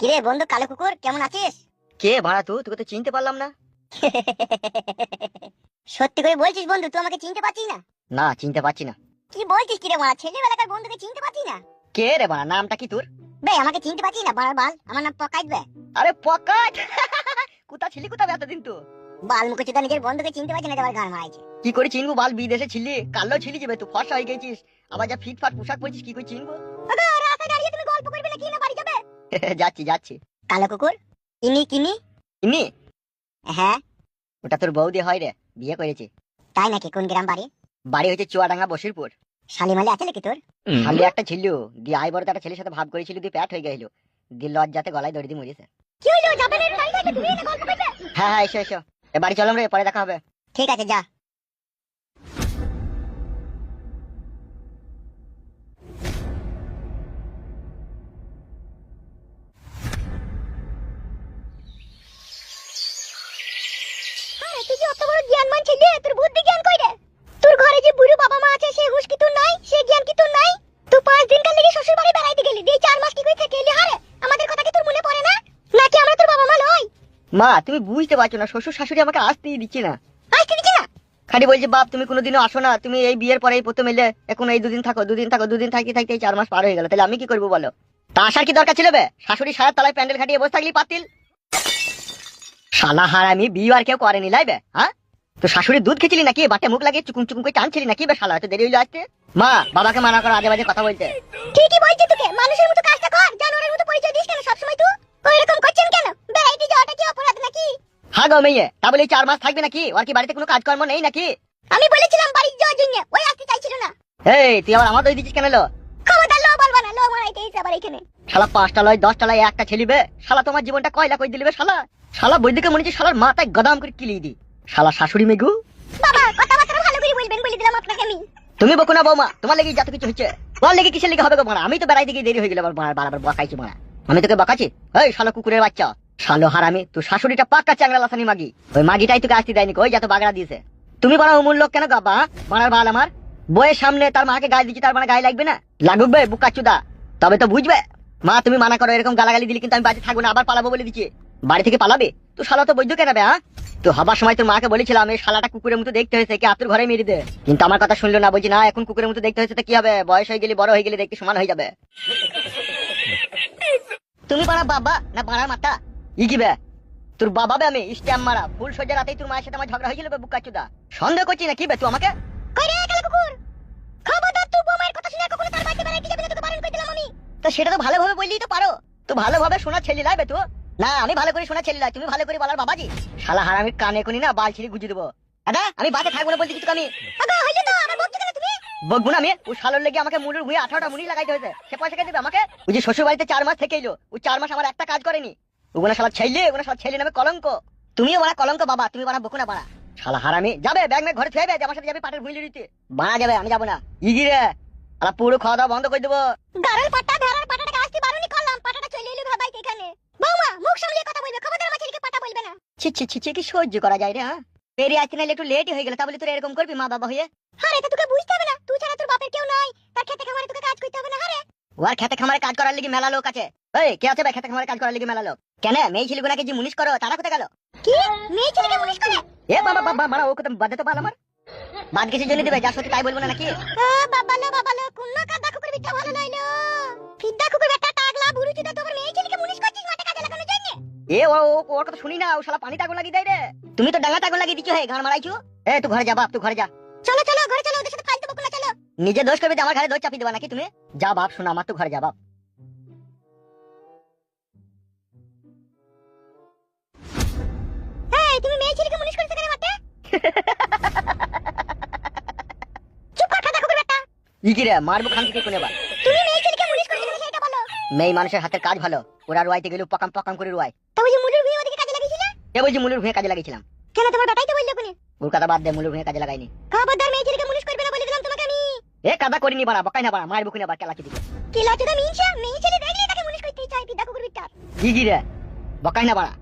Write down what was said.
কিরে বন্ধু কালো কুকুর কেমন আছিস? কে ভাড়া তুই? তোকে তো চিনতে পারলাম না। সত্যি করে বলছিস বন্ধু তুই আমাকে চিনতে পারছিস না? না চিনতে পারছি না। কি বলছিস কিরে মারা ছেলেবেলাকার বন্ধুকে চিনতে পারছিস না? কে রে ভাড়া নামটা কি তোর? বে আমাকে চিনতে পারছিস না বাল বাল আমার নাম পকাইত বে। আরে পকাট কোথা ছিলি কোথা এতদিন তো বাল মুখে চোদা নিজের বন্ধুকে চিনতে পারছিস না আবার গান মারাইছে। কি করে চিনবো বাল বিদেশে ছিলি কালো ছিলি যাবে তুই ফর্সা হয়ে গেছিস। আবার যা ফিট ফাট পোশাক পরছিস কি করে চিনবো? ওগো রাস্তায় দাঁড়িয়ে তুমি গল্প করবে না কি না বাড়ি যাচ্ছি যাচ্ছি। কালো কুকুর? ইনি কিনি ইনি? হ্যাঁ। ওটা তোর বৌদি হয় রে বিয়ে করেছে। তাই নাকি? কোন গ্রাম বাড়ি? বাড়ি হচ্ছে চুয়াডাঙ্গা বসিরপুর। শালিমালি আছে নাকি তোর? খালি একটা ছিল দিয়ে আই বড় একটা ছেলের সাথে ভাব করেছিল দিয়ে প্যাট হয়ে গেল দিয়ে লজ্জাতে গলায় দড়ি দিয়ে মরেছে। কি হলো যাবে না বাড়ি তুমি না গল্প করবে? হ্যাঁ হ্যাঁ এসো এসো। এ বাড়ি চললাম রে পরে দেখা হবে। ঠিক আছে যা। তুই যে অত বড় জ্ঞানমান ছেলে তোর বুদ্ধি জ্ঞান কই রে? তোর ঘরে যে বুড়ো বাবা মা আছে সে হুশ কি তোর নাই? সে জ্ঞান কি তোর নাই? তুই পাঁচ দিন কাল লেগে শ্বশুর বাড়ি বেড়াইতে গেলি? দিয়ে চার মাস কি কই থেকে এলি? হারে আমাদের কথা কি তোর মনে পড়ে না? নাকি আমরা তোর বাবা মা লই মা তুমি বুঝতে পারছ না শ্বশুর শাশুড়ি আমাকে আসতেই দিচ্ছে না। আসতে দিচ্ছি না? খালি বলছে বাপ তুমি কোনোদিনও আসো না তুমি এই বিয়ের পরে প্রথম এলে এখন এই দুদিন থাকো দুদিন থাকো দুদিন থাকতে থাকতে চার মাস পার হয়ে গেল। তাহলে আমি কি করব বলো? তা আসার কি দরকার ছিল বে? শাশুড়ি সারা তলায় প্যান্ডেল খাটিয়ে বসে থাকলি পাতিল। শালা হারামি বিয়ে আর কেউ করেনি লাইবে হ্যাঁ? তো শাশুড়ির দুধ খেয়েছিলি নাকি? বাটে মুখ লাগিয়ে চুকুম চুকুম করে টানছিলি নাকি বে শালা? দেরি হইল আসতে মা বাবাকে মানা করো আজে বাজে কথা বলতে ঠিকই বলছি তোকে মানুষের মতো কাজটা কর জানোয়ারের মতো পরিচয় দিস কেন সবসময় তুই? ওই রকম করছেন কেন? বেড়াইতে যাওয়াটা কি অপরাধ নাকি? হ্যাঁ গো মেয়ে তা বলে চার মাস থাকবে নাকি? ওর কি বাড়িতে কোনো কাজকর্ম নেই নাকি? আমি বলেছিলাম বাড়ি যাওয়ার জন্য ওই আসতে চাইছিল না। এই তুই আবার আমার দই দিচ্ছিস কেন লো? খবরদার লো বলবা না লো মারাইতে এসে আবার এখানে। শালা পাঁচটা লয় দশটা লয় একটা ছেলিবে শালা তোমার জীবনটা কয়লা কই দিলিবে শালা? শালা বৈদিকে মনে হচ্ছে শালার মাথায় গদাম করে কিলিয়ে দি শালা শাশুড়ি মেঘু? বাবা কথাবার্তা ভালো করে বলবেন বলে দিলাম আপনাকে আমি। তুমি বকো না বৌমা তোমার লেগে যত কিছু হচ্ছে। তোমার লেগে কিসের লেগে হবে গো মারা? আমি তো বেড়াইতে গিয়ে দেরি হয়ে গেল বারবার বকাইছি মারা। আমি তোকে বকাছি এই শালো কুকুরের বাচ্চা। শালো হারামি তুই শাশুড়িটা পাক্কা চ্যাংরা লাসানি মাগি। ওই মাগিটাই তোকে আসতে দেয়নি ওই যত বাগড়া দিয়েছে। তুমি বড় অমূল লোক কেন গাবা মারার ভালো আমার। বইয়ের সামনে তার মাকে গায়ে দিচ্ছি তার মানে গায়ে লাগবে না? লাগুক বে বুকা চুদা তবে তো বুঝবে। মা তুমি মানা করো এরকম গালাগালি দিলে কিন্তু আমি বাড়িতে থাকব না আবার পালাবো বলে দিচ্ছি। বাড়ি থেকে পালাবে? তো শালা তো বৈদ্য কেনাবে হ্যাঁ? তো হবার সময় তোর মাকে বলেছিলাম এই শালাটা কুকুরের মতো দেখতে হয়েছে কি আতুর ঘরে মেরে দে। কিন্তু আমার কথা শুনলো না বলছি না এখন কুকুরের মতো দেখতে হয়েছে তো কি হবে? বয়স হয়ে গেলে বড় হয়ে গেলে দেখতে সমান হয়ে যাবে। তুমি পাড়া বাবা না পাড়ার মাথা ই কি বে? তোর বাবা বে আমি স্ট্যাম্প মারা ফুল সজ্জা রাতেই তোর মায়ের সাথে আমার ঝগড়া হয়েছিল বুকা চুদা সন্দেহ করছি না কি বে তুই আমাকে? সেটা তো ভালোভাবে বললেই তো পারো। তো ভালোভাবে শোনা ছেলে লাগবে তো। না আমি ভালো করে শোনা ছেলে তুমি ভালো করে বলার বাবাজি। শালা হারামির কানে কোনি না বাল ছিঁড়ে গুজে দেবো। দাদা আমি বাসে থাকব না বলছি কিছু আমি। আগা হইল তো আমার বকছো কেন তুমি? বকবো না আমি। ও শালোর লেগে আমাকে মুড়ুর ভুঁয়ে আঠারোটা মুড়ি লাগাইতে হয়েছে। সে পয়সা কে দেবে আমাকে? ও যে শ্বশুর বাড়িতে চার মাস থেকে এলো। ও চার মাস আমার একটা কাজ করেনি। ওগুলো শালা ছেলে ওগুলো শালা ছেলে নামে কলঙ্ক। তুমিও বাড়া কলঙ্ক বাবা তুমি বাড়া বকো না বাড়া। শালা হারামি যাবে ব্যাগ মেয়ে ঘরে থুয়ে আমার সাথে যাবে পাটের ভুইলি দিতে বাড়া যাবে আমি যাব না। ইগি রে আলা পুরো খাওয়া দাওয়া বন্ধ করে দেবো। গাড়ার পাটা ধরার পাটাটাকে আসতে বারণই করলাম পাটাটা চলে এলো ভাবাইতে এখানে বৌমা মুখ সামলিয়ে কথা বলবে খবরদার আমার ছেলেকে পাটা বলবে না ছি ছি ছি ছি, কি সহ্য করা যায় রে হ্যাঁ? পেরিয়ে আসতে নাহলে একটু লেটই হয়ে গেল তাহলে তোর এরকম করবি, মা বাবা হয়ে? আরে এটা তোকে বুঝতে হবে না। তুই ছাড়া তোর বাপের কেউ নাই। তার খেতে খামারে তোকে কাজ করতে হবে না আরে ও আর খেতে খামারে কাজ করার লিগে মেলা লোক আছে। এই, কে আছে ভাই খেতে খামারে কাজ করার লিগে মেলা লোক? কেন, মেয়ে ছেলেগুনাকে যে মুনিশ করো, তারা কোথায় গেল? কি? মেয়ে ছেলেকে মুনিশ করে? এ বাবা বাবা মারা ও কথা বাদে তো পাল আমার বাদ কিছু জন্য দেবে, যা সত্যি তাই বলব না নাকি? বাবা লো বাবা লো, কোন কাদা কুকুর বিটা ভালো লাইলো ফিদ্দা কুকুর বেটা টাগলা বুড়ি চুদা তোমার মেয়ে এ ও ওর কথা শুনি না ও শালা পানি তাগুন লাগিয়ে দেয় রে। তুমি তো তাগুন লাগিয়ে দিচ্ছ হে ঘাড় মারাইছো? এ তুই ঘরে যা বাপ তুই ঘরে যা। চলো চলো ঘরে চলো ওদের সাথে ফালতু চলো। নিজে দোষ করবে আমার ঘরে দোষ চাপিয়ে দেবা নাকি তুমি? যা বাপ শোনা আমার তুই ঘরে যা বাপ। তুমি মেয়ে ছেলেকে মুনিশ কেন মাঠে চুপ কর কাদা কুকুর বেটা ই কি রে মারবো খান থেকে কোনে তুমি মেয়ে ছেলেকে মুনিশ কেন সেটা বলো। মেয়ে মানুষের হাতের কাজ ভালো। ওরা রুয়াইতে গেলে পকাম পকাম করে রুয়াই তবে যে মুলুর ভুঁয়ে ওদিকে কাজে লাগিয়েছিলে? এ বলছি মুলুর ভুঁয়ে কাজে লাগিয়েছিলাম। কেন তোমার বেটাই তো বলল কোনে? ওর কথা বাদ দে মুলুর ভুঁয়ে কাজে লাগাইনি। খবরদার মেয়ে ছেলেকে মুনিশ করবে না বলে দিলাম তোমাকে আমি। এ কাদা করিনি বাড়া বকাই না বাড়া মায়ের বুকুনে বাড়া কেলাকি দিবে কি তো মিনছে মেয়ে ছেলে দেখলে তাকে মুনিশ করতে চাই ফিদ্দা কুকুর বিটা কি গিরে বকাই না বাড়া।